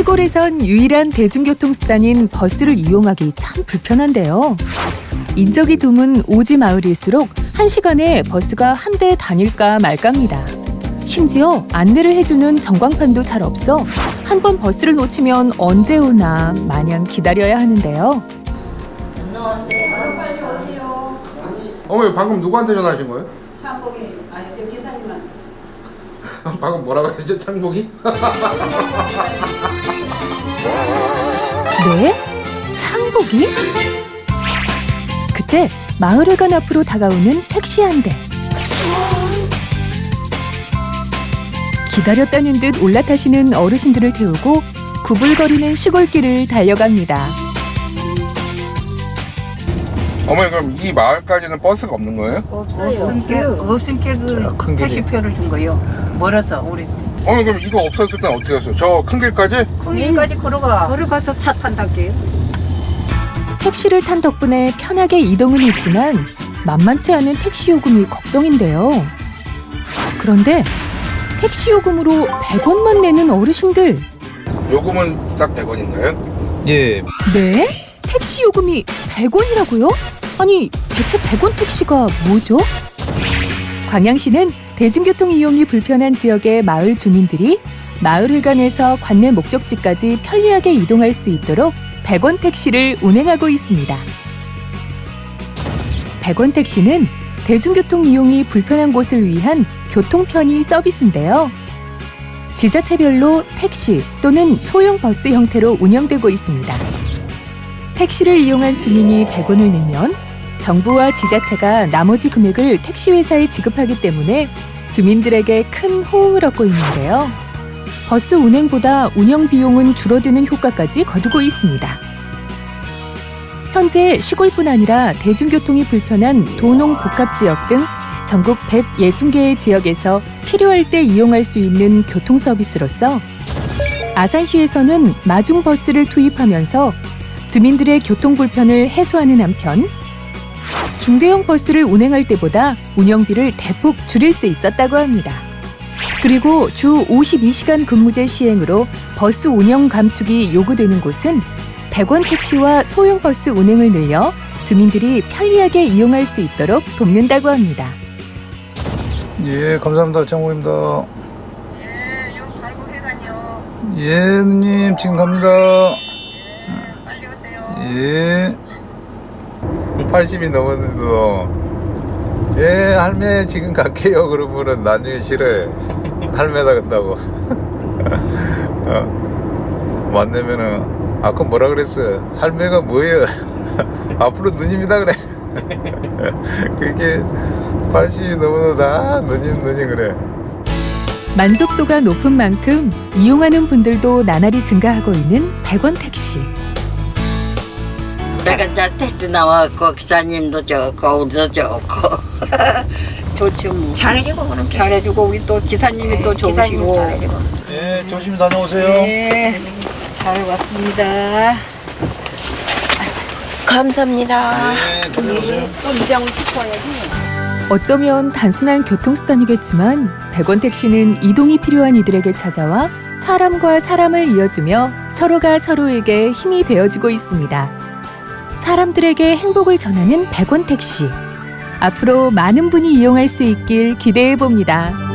시골에선 유일한 대중교통 수단인 버스를 이용하기 참 불편한데요. 인적이 드문 오지 마을일수록 한 시간에 버스가 한 대 다닐까 말까입니다. 심지어 안내를 해주는 전광판도 잘 없어 한 번 버스를 놓치면 언제 오나 마냥 기다려야 하는데요. 어머니 방금 누구한테 전화하신 거예요? 참복이 아니 저 기사님은 방금 뭐라고 했죠? 창복이? 네? 창복이? 그때 마을회관 앞으로 다가오는 택시 한 대. 기다렸다는 듯 올라타시는 어르신들을 태우고 구불거리는 시골길을 달려갑니다. 어머니 그럼 이 마을까지는 버스가 없는 거예요? 없어요. 없으니까 없으니까 그. 택시표를 준 거요. 멀어서 우리 어머니 그럼 이거 없었을 땐 어떻게 했어요? 저 큰 길까지? 거기까지 걸어가. 걸어가서 차 탄다게요. 택시를 탄 덕분에 편하게 이동은 했지만 만만치 않은 택시 요금이 걱정인데요. 그런데 택시 요금으로 100원만 내는 어르신들. 요금은 딱 100원인가요? 예, 네? 택시 요금이 100원이라고요? 아니, 대체 100원 택시가 뭐죠? 광양시는 대중교통 이용이 불편한 지역의 마을 주민들이 마을회관에서 관내 목적지까지 편리하게 이동할 수 있도록 100원 택시를 운행하고 있습니다. 100원 택시는 대중교통 이용이 불편한 곳을 위한 교통 편의 서비스인데요. 지자체별로 택시 또는 소형 버스 형태로 운영되고 있습니다. 택시를 이용한 주민이 100원을 내면 정부와 지자체가 나머지 금액을 택시 회사에 지급하기 때문에 주민들에게 큰 호응을 얻고 있는데요. 버스 운행보다 운영 비용은 줄어드는 효과까지 거두고 있습니다. 현재 시골뿐 아니라 대중교통이 불편한 도농 복합 지역 등 전국 160개의 지역에서 필요할 때 이용할 수 있는 교통 서비스로서 아산시에서는 마중 버스를 투입하면서 주민들의 교통 불편을 해소하는 한편 중대형 버스를 운행할 때보다 운영비를 대폭 줄일 수 있었다고 합니다. 그리고 주 52시간 근무제 시행으로 버스 운영 감축이 요구되는 곳은 100원 택시와 소형 버스 운행을 늘려 주민들이 편리하게 이용할 수 있도록 돕는다고 합니다. 예, 감사합니다. 장모입니다. 예, 요 발고 회관이요. 예, 누님, 지금 갑니다. 빨리 오세요. 예. 80이 넘었는데도, 예, 할매 지금 갈게요. 그러면은 나중에 싫어해. 할매다 간다고. 어, 만나면은, 아까 뭐라 그랬어? 할매가 뭐예요? 앞으로 누님이다 그래. 그게 80이 넘어도 다 누님, 누님 그래. 만족도가 높은 만큼 이용하는 분들도 나날이 증가하고 있는 100원 택시. 내가 이제 택시 나와갖고 기사님도 좋고 우리도 좋고 좋죠 뭐. 잘해주고 그럼 잘해주고 우리 또 기사님이 또 기사님 좋으시고. 잘해주고. 예, 조심히 다녀오세요. 네, 잘 왔습니다. 감사합니다. 예, 다녀오세요. 또 이장을 시켜야지. 어쩌면 단순한 교통수단이겠지만 100원 택시는 이동이 필요한 이들에게 찾아와 사람과 사람을 이어주며 서로가 서로에게 힘이 되어주고 있습니다. 사람들에게 행복을 전하는 100원 택시. 앞으로 많은 분이 이용할 수 있길 기대해 봅니다.